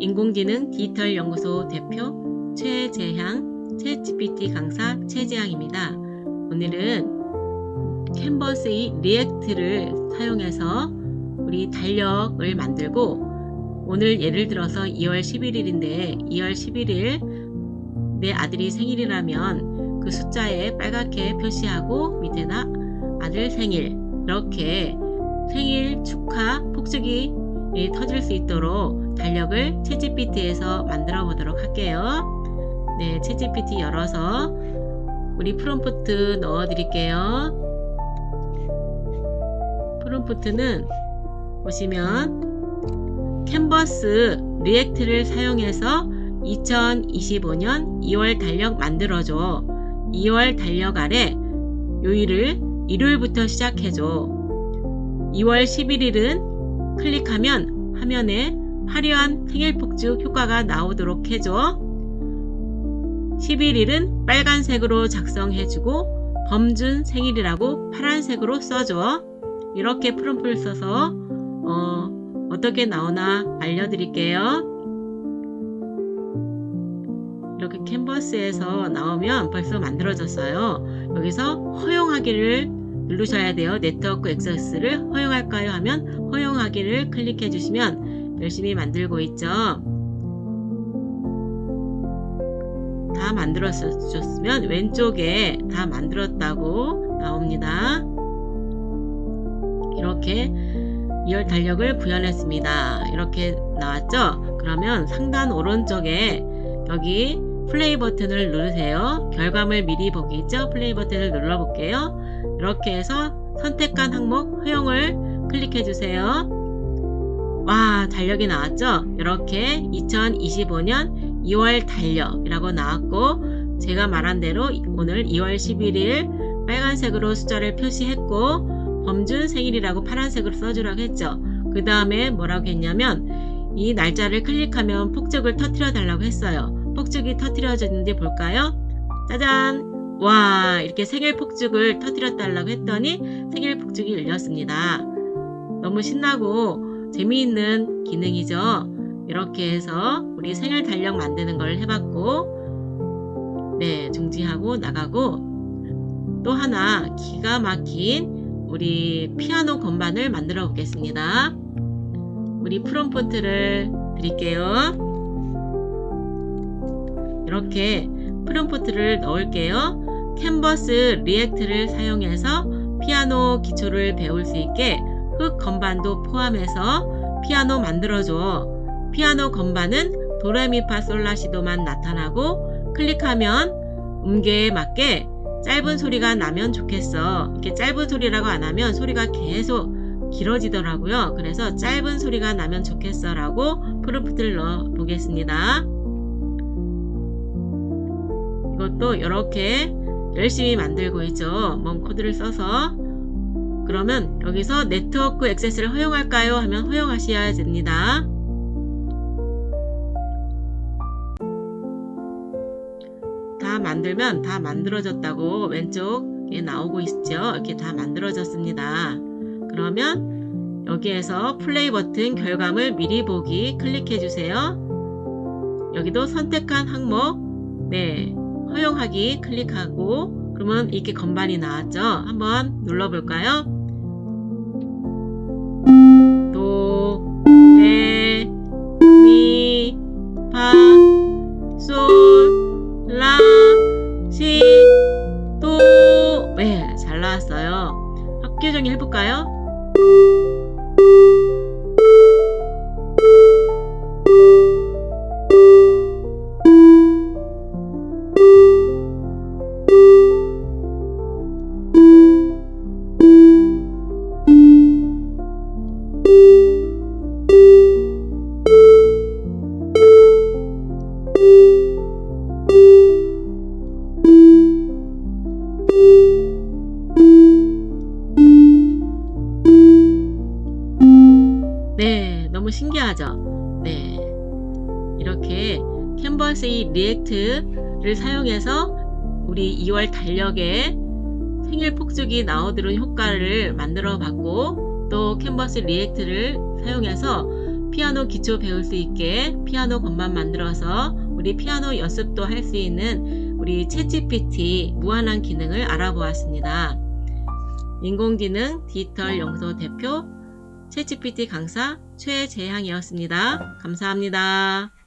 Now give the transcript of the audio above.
인공지능 디지털 연구소 대표 최재향 챗GPT 강사 최재향입니다. 오늘은 캔버스의 리액트를 사용해서 우리 달력을 만들고 오늘 예를 들어서 2월 11일인데 2월 11일 내 아들이 생일이라면 그 숫자에 빨갛게 표시하고 밑에다 아들 생일 이렇게 생일 축하 폭죽이 터질 수 있도록 달력을 채찌PT에서 만들어 보도록 할게요. 네, 채찌PT 열어서 우리 프롬프트 넣어 드릴게요. 프롬프트는 보시면 캔버스 리액트를 사용해서 2025년 2월 달력 만들어줘. 2월 달력 아래 요일을 일요일부터 시작해줘. 2월 11일은 클릭하면 화면에 화려한 생일폭죽 효과가 나오도록 해줘. 11일은 빨간색으로 작성해주고 범준 생일이라고 파란색으로 써줘. 이렇게 프롬프를 써서 어, 어떻게 나오나 알려드릴게요. 이렇게 캔버스에서 나오면 벌써 만들어졌어요. 여기서 허용하기를 누르셔야 돼요. 네트워크 액세스를 허용할까요? 하면 허용하기를 클릭해 주시면 열심히 만들고 있죠. 다 만들어졌으면 왼쪽에 다 만들었다고 나옵니다. 이렇게 2월 달력을 구현했습니다. 이렇게 나왔죠? 그러면 상단 오른쪽에 여기 플레이 버튼을 누르세요. 결과물 미리 보기 있죠? 플레이 버튼을 눌러볼게요. 이렇게 해서 선택한 항목 허용을 클릭해 주세요. 와, 달력이 나왔죠? 이렇게 2025년 2월 달력이라고 나왔고, 제가 말한 대로 오늘 2월 11일 빨간색으로 숫자를 표시했고, 범준 생일이라고 파란색으로 써주라고 했죠. 그 다음에 뭐라고 했냐면, 이 날짜를 클릭하면 폭죽을 터트려 달라고 했어요. 폭죽이 터트려졌는지 볼까요? 짜잔! 와, 이렇게 생일 폭죽을 터트려 달라고 했더니 생일 폭죽이 열렸습니다. 너무 신나고 재미있는 기능이죠. 이렇게 해서 우리 생일 달력 만드는 걸 해봤고, 네, 중지하고 나가고, 또 하나 기가 막힌 우리 피아노 건반을 만들어 보겠습니다. 우리 프롬프트를 드릴게요. 이렇게 프롬프트를 넣을게요. 캔버스 리액트를 사용해서 피아노 기초를 배울 수 있게 흙 건반도 포함해서 피아노 만들어줘. 피아노 건반은 도레미파솔라시도만 나타나고 클릭하면 음계에 맞게 짧은 소리가 나면 좋겠어. 이렇게 짧은 소리라고 안 하면 소리가 계속 길어지더라고요. 그래서 짧은 소리가 나면 좋겠어 라고 프롬프트를 넣어 보겠습니다. 이것도 이렇게 열심히 만들고 있죠. 뭔 코드를 써서. 그러면 여기서 네트워크 액세스를 허용할까요? 하면 허용하셔야 됩니다. 다 만들면 다 만들어졌다고 왼쪽에 나오고 있죠. 이렇게 다 만들어졌습니다. 그러면 여기에서 플레이 버튼 결과물 미리 보기 클릭해 주세요. 여기도 선택한 항목 네 허용하기 클릭하고 그러면 이렇게 건반이 나왔죠. 한번 눌러볼까요? thank you 너무 신기하죠? 네. 이렇게 캔버스의 리액트를 사용해서 우리 2월 달력에 생일 폭죽이 나오도록 효과를 만들어 봤고 또 캔버스 리액트를 사용해서 피아노 기초 배울 수 있게 피아노 건반 만들어서 우리 피아노 연습도 할 수 있는 우리 챗GPT 무한한 기능을 알아보았습니다. 인공지능 디지털 연구소 대표 채 g p t 강사 최재향이었습니다. 감사합니다.